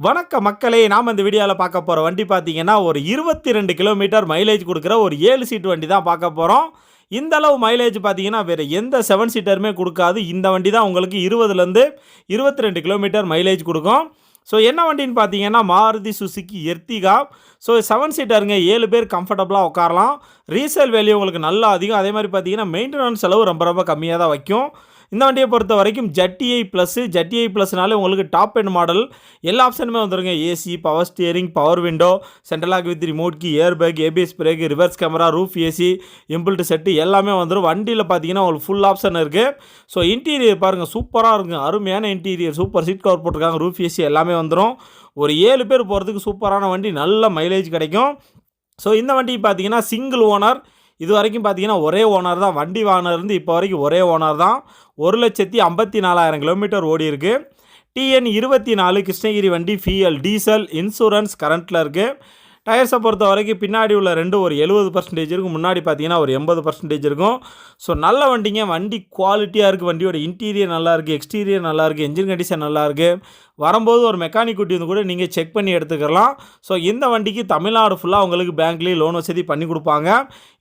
வணக்க மக்களே நாம் இந்த வீடியோவில் பார்க்க போகிற வண்டி பார்த்தீங்கன்னா ஒரு இருபத்தி ரெண்டு கிலோமீட்டர் மைலேஜ் கொடுக்குற ஒரு ஏழு சீட் வண்டி தான் பார்க்க போகிறோம் இந்த அளவு மைலேஜ் பார்த்தீங்கன்னா வேறு எந்த செவன் சீட்டருமே கொடுக்காது. இந்த வண்டி தான் உங்களுக்கு இருபதுலேருந்து இருபத்தி ரெண்டு கிலோமீட்டர் மைலேஜ் கொடுக்கும். ஸோ என்ன வண்டின்னு பார்த்தீங்கன்னா Maruti Suzuki Ertiga. So seven சீட்டருங்க ஏழு பேர் கம்ஃபர்டபுளாக உட்காரலாம். ரீசேல் வேல்யூ உங்களுக்கு நல்லா அதிகம். அதே மாதிரி பார்த்தீங்கன்னா மெயின்டெனன்ஸ் செலவு ரொம்ப ரொம்ப கம்மியாக தான் வைக்கும். இந்த வண்டியை பொறுத்த வரைக்கும் ஜட்டிஐ ப்ளஸ்ஸு ஜட்டிஐ ப்ளஸ்னாலே உங்களுக்கு டாப் எண்ட் மாடல் எல்லா ஆப்ஷனுமே வந்துருங்க. AC power steering power window central lock with remote key air bag ABS brake reverse camera roof AC இம்பிள்ட் set எல்லாமே வந்துடும் வண்டியில் பார்த்தீங்கன்னா உங்களுக்கு ஃபுல் ஆப்ஷன் இருக்குது ஸோ இன்டீரியர் பாருங்கள் சூப்பராக இருக்கும் அருமையான இன்டீரியர் சூப்பர் சீட் கவர் போட்டிருக்காங்க. ரூஃப் ஏசி எல்லாமே வந்துடும் ஒரு ஏழு பேர் போகிறதுக்கு சூப்பரான வண்டி நல்ல மைலேஜ் கிடைக்கும். ஸோ இந்த வண்டி பார்த்தீங்கன்னா சிங்கிள் ஓனர் இது வரைக்கும் பார்த்தீங்கன்னா ஒரே ஓனர் தான் வண்டி வாங்கினருந்து இப்போ வரைக்கும் ஒரே ஓனர் தான். ஒரு லட்சத்தி ஐம்பத்தி நாலாயிரம் கிலோமீட்டர் ஓடி இருக்குது டிஎன் இருபத்தி நாலு கிருஷ்ணகிரி வண்டி ஃபிஎல் டீசல் இன்சூரன்ஸ் கரண்ட்டில் இருக்குது டயர்ஸை பொறுத்த வரைக்கும் பின்னாடி உள்ள ரெண்டு ஒரு எழுபது பர்சன்டேஜ் இருக்கும் முன்னாடி பார்த்தீங்கன்னா ஒரு எண்பது பர்சன்டேஜ் இருக்கும். ஸோ நல்ல வண்டிங்க வண்டி குவாலிட்டியாக இருக்குது வண்டியோட இன்டீரியர் நல்லாயிருக்கு எக்ஸ்டீரியர் நல்லாயிருக்கு என்ஜின் கண்டிஷன் நல்லாயிருக்கு வரும்போது ஒரு மெக்கானிக் குட்டி வந்து கூட நீங்கள் செக் பண்ணி எடுத்துக்கலாம். ஸோ இந்த வண்டிக்கு தமிழ்நாடு ஃபுல்லாக உங்களுக்கு பேங்க்லேயே லோன் வசதி பண்ணி கொடுப்பாங்க.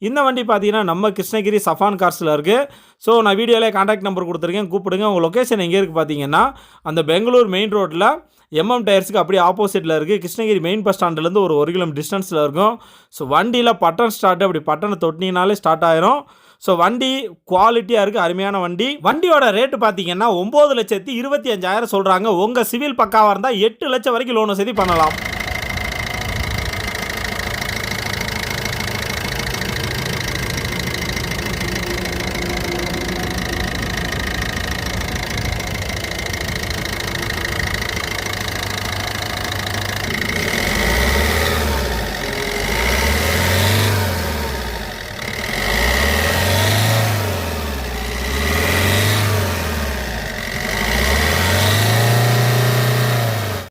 இந்த வண்டி பார்த்தீங்கன்னா நம்ம கிருஷ்ணகிரி சஃபான் கார்ஸில் இருக்குது ஸோ நான் வீடியோவில் காண்டாக்ட் நம்பர் கொடுத்துருக்கேன் கூப்பிடுங்க. உங்கள் லொக்கேஷன் எங்கே இருக்குது பார்த்தீங்கன்னா அந்த பெங்களூர் மெயின் ரோட்டில் எம்எம் டயர்ஸுக்கு அப்படியே ஆப்போசிட்டில் இருக்குது கிருஷ்ணகிரி மெயின் பஸ் ஸ்டாண்ட்லேருந்து ஒரு ஒரு கிலோமீட்டர் டிஸ்டன்ஸில் இருக்கும். ஸோ வண்டியில் பட்டன் ஸ்டார்ட் அப்படி பட்டனை தொட்டினாலே ஸ்டார்ட் ஆயிரும். ஸோ வண்டி குவாலிட்டியாக இருக்குது அருமையான வண்டி. வண்டியோட ரேட்டு பார்த்தீங்கன்னா ஒம்பது லட்சத்தி இருபத்தி அஞ்சாயிரம் சொல்கிறாங்க உங்கள் சிவில் பக்காவாக இருந்தால் எட்டு லட்சம் வரைக்கும் லோன் வசதி பண்ணலாம்.